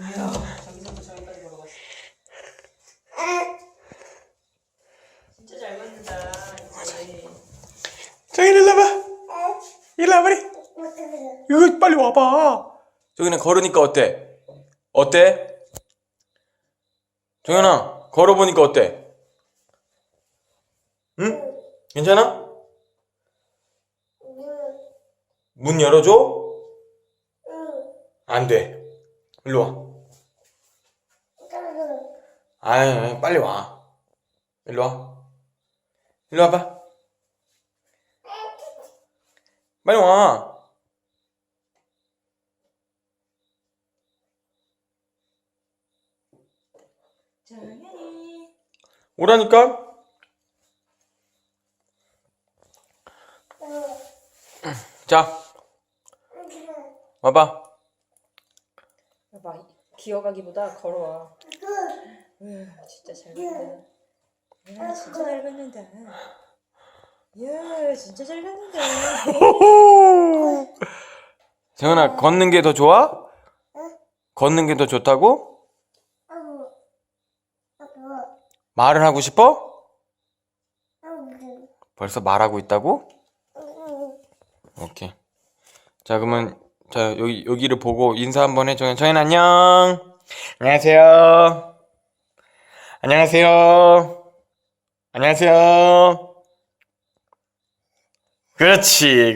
이야, 저기서부터 저기까지 걸어갔어. 진짜 잘 걷는다. 이제. 정인 일로 와봐. 일로 와봐. 이거 빨리 와봐. 정인아 걸으니까 어때? 어때? 정연아 걸어보니까 어때? 응? 괜찮아? 문 열어줘? 안 돼. 일로 와. 아이, 빨리 와. 일로 와. 일로 와봐. 빨리 와. 오라니까? 자, 와봐. 봐봐, 기어가기보다 걸어와. 으, 진짜 잘 걷는다. 야, 진짜 잘 걷는다. 야, 진짜 잘 걷는다. 정은아, 걷는 게 더 좋아? 걷는 게 더 좋다고? 말을 하고 싶어? 벌써 말하고 있다고? 오케이. 자, 그러면 자 여기 여기를 보고 인사 한번 해. 정현, 정현 안녕. 안녕하세요. 안녕하세요. 안녕하세요. 그렇지.